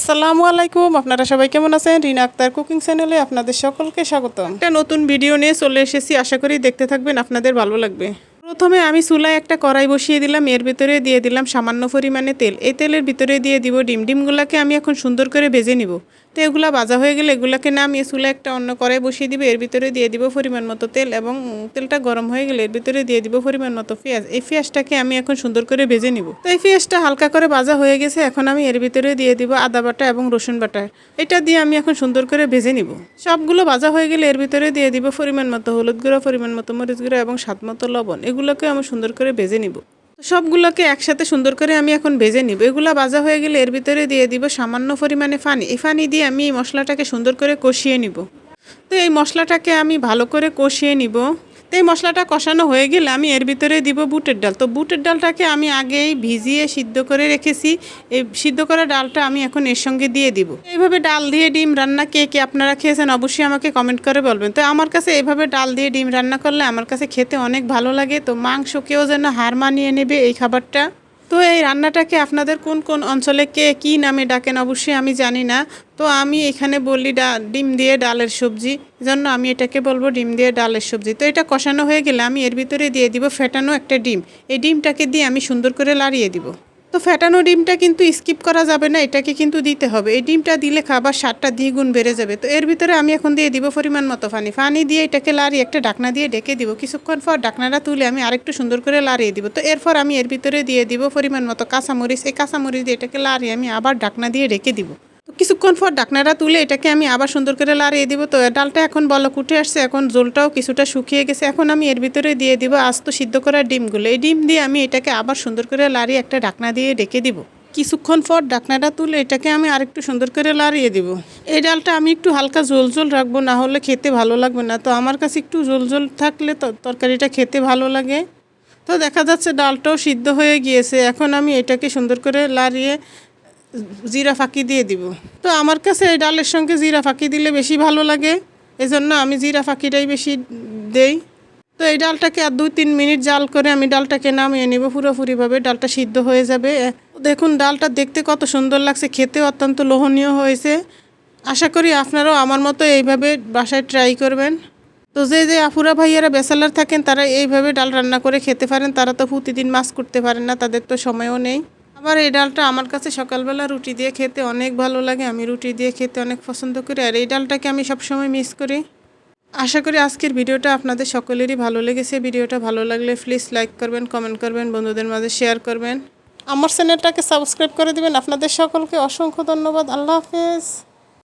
আসসালামু আলাইকুম। আপনারা সবাই কেমন আছেন? রিনা আক্তার কুকিং চ্যানেলে আপনাদের সকলকে স্বাগত একটা নতুন ভিডিও নিয়ে চলে এসেছি। আশা করি দেখতে থাকবেন, আপনাদের ভালো লাগবে। প্রথমে আমি চুলায় একটা কড়াই বসিয়ে দিলাম। এর ভিতরে দিয়ে দিলাম সামান্য পরিমাণে তেল। এই তেলের ভিতরে দিয়ে দিব ডিম। ডিমগুলোকে আমি এখন সুন্দর করে ভেজে নিব। তো এগুলা ভাজা হয়ে গেলে এগুলাকে নামিয়ে চুলায় একটা অন্য কড়াই বসিয়ে দিব, এর ভিতরে দিয়ে দিব পরিমাণ মতো তেল এবং তেলটা গরম হয়ে গেলে এর ভিতরে দিয়ে দিব পরিমাণ মতো পেঁয়াজ। এই পেঁয়াজটাকে আমি এখন সুন্দর করে ভেজে নিব। তো এই পেঁয়াজটা হালকা করে ভাজা হয়ে গেছে, এখন আমি এর ভিতরে দিয়ে দিব আদা বাটা এবং রসুন বাটা। এটা দিয়ে আমি এখন সুন্দর করে ভেজে নিব। সবগুলো ভাজা হয়ে গেলে এর ভিতরে দিয়ে দিব পরিমাণ মতো হলুদ গুঁড়ো, পরিমাণ মতো মরিচ গুঁড়ো এবং স্বাদ মতো লবণ। এগুলোকে আমি সুন্দর করে ভেজে নিব। সবগুলোকে একসাথে সুন্দর করে আমি এখন ভেজে নিব। এগুলো ভাজা হয়ে গেলে এর ভিতরে দিয়ে দিব সামান্য পরিমাণে ফানি। এই ফানি দিয়ে আমি এই মশলাটাকে সুন্দর করে কষিয়ে নিব। তো এই মশলাটাকে আমি ভালো করে কষিয়ে নিব। তো এই মশলাটা কষানো হয়ে গেলে আমি এর ভিতরে দিব বুটের ডাল। তো বুটের ডালটাকে আমি আগেই ভিজিয়ে সিদ্ধ করে রেখেছি। এই সিদ্ধ করা ডালটা আমি এখন এর সঙ্গে দিয়ে দিব। এইভাবে ডাল দিয়ে ডিম রান্না কে কে আপনারা খেয়েছেন অবশ্যই আমাকে কমেন্ট করে বলবেন। তো আমার কাছে এভাবে ডাল দিয়ে ডিম রান্না করলে আমার কাছে খেতে অনেক ভালো লাগে। তো মাংসকেও যেন হার মানিয়ে নেবে এই খাবারটা। তো এই রান্নাটাকে আপনাদের কোন কোন অঞ্চলে কে কী নামে ডাকেন অবশ্যই আমি জানি না। তো আমি এখানে বলি ডা ডিম দিয়ে ডালের সবজি জন্য আমি এটাকে বলব ডিম দিয়ে ডালের সবজি। তো এটা কষানো হয়ে গেলে আমি এর ভিতরে দিয়ে দিব ফেটানো একটা ডিম। এই ডিমটাকে দিয়ে আমি সুন্দর করে লাড়িয়ে দিব। তো ফেটানো ডিমটা কিন্তু স্কিপ করা যাবে না, এটাকে কিন্তু দিতে হবে। এই ডিমটা দিলে খাবার স্বাদটা দ্বিগুণ বেড়ে যাবে। তো এর ভিতরে আমি এখন দিয়ে দিব পরিমাণ মতো ফানি ফানি দিয়ে এটাকে লারি একটা ডাকনা দিয়ে ডেকে দিব। কিছুক্ষণ পর ডাকনাটা তুলে আমি আরেকটু সুন্দর করে লাড়িয়ে দিব। তো এরপর আমি এর ভিতরে দিয়ে দিব পরিমাণ মতো কাঁচামরিচ। এই কাঁচামরিচ দিয়ে এটাকে লাড়িয়ে আমি আবার ডাকনা দিয়ে ডেকে দিব। কিছুক্ষণ পর ডাকনাটা তুলে এটাকে আমি আবার সুন্দর করে লাড়িয়ে দিব। তো ডালটা এখন বলক উঠে আসছে, এখন জোলটাও কিছুটা শুকিয়ে গেছে। এখন আমি এর ভিতরে দিয়ে দিব আস্ত সিদ্ধ করা ডিমগুলো। এই ডিম দিয়ে আমি এটাকে আবার সুন্দর করে লাড়িয়ে একটা ডাকনা দিয়ে ডেকে দিব। কিছুক্ষণ পর ডাকনাটা তুলে এটাকে আমি আরেকটু সুন্দর করে লাড়িয়ে দিব। এই ডালটা আমি একটু হালকা ঝোল ঝোল রাখব, না হলে খেতে ভালো লাগবে না। তো আমার কাছে একটু ঝোল ঝোল থাকলে তো তরকারিটা খেতে ভালো লাগে। তো দেখা যাচ্ছে ডালটাও সিদ্ধ হয়ে গিয়েছে। এখন আমি এটাকে সুন্দর করে লাড়িয়ে জিরা ফাঁকি দিয়ে দিব। তো আমার কাছে এই ডালের সঙ্গে জিরা ফাঁকি দিলে বেশি ভালো লাগে, এজন্য আমি জিরা ফাঁকিটাই বেশি দেই। তো এই ডালটাকে আর দুই তিন মিনিট জাল করে আমি ডালটাকে নামিয়ে নেব, পুরোপুরিভাবে ডালটা সিদ্ধ হয়ে যাবে। দেখুন ডালটা দেখতে কত সুন্দর লাগছে, খেতে অত্যন্ত লোহনীয় হয়েছে। আশা করি আপনারাও আমার মতো এইভাবে বাসায় ট্রাই করবেন। তো যে যে আফুরা ভাইয়ারা বেসালার থাকেন, তারা এইভাবে ডাল রান্না করে খেতে পারেন, তারা তো প্রতিদিন মাছ করতে পারেন না, তাদের তো সময়ও নেই। আবার এই ডালটা আমার কাছে সকালবেলা রুটি দিয়ে খেতে অনেক ভালো লাগে। আমি রুটি দিয়ে খেতে অনেক পছন্দ করি। আর এই ডালটাকে আমি সবসময় মিস করি। আশা করি আজকের ভিডিওটা আপনাদের সকলেরই ভালো লেগেছে। ভিডিওটা ভালো লাগলে প্লিজ লাইক করবেন কমেন্ট করবেন, বন্ধুদের মাঝে শেয়ার করবেন। আমার চ্যানেলটাকে সাবস্ক্রাইব করে দেবেন। আপনাদের সকলকে অসংখ্য ধন্যবাদ। আল্লাহ হাফেজ।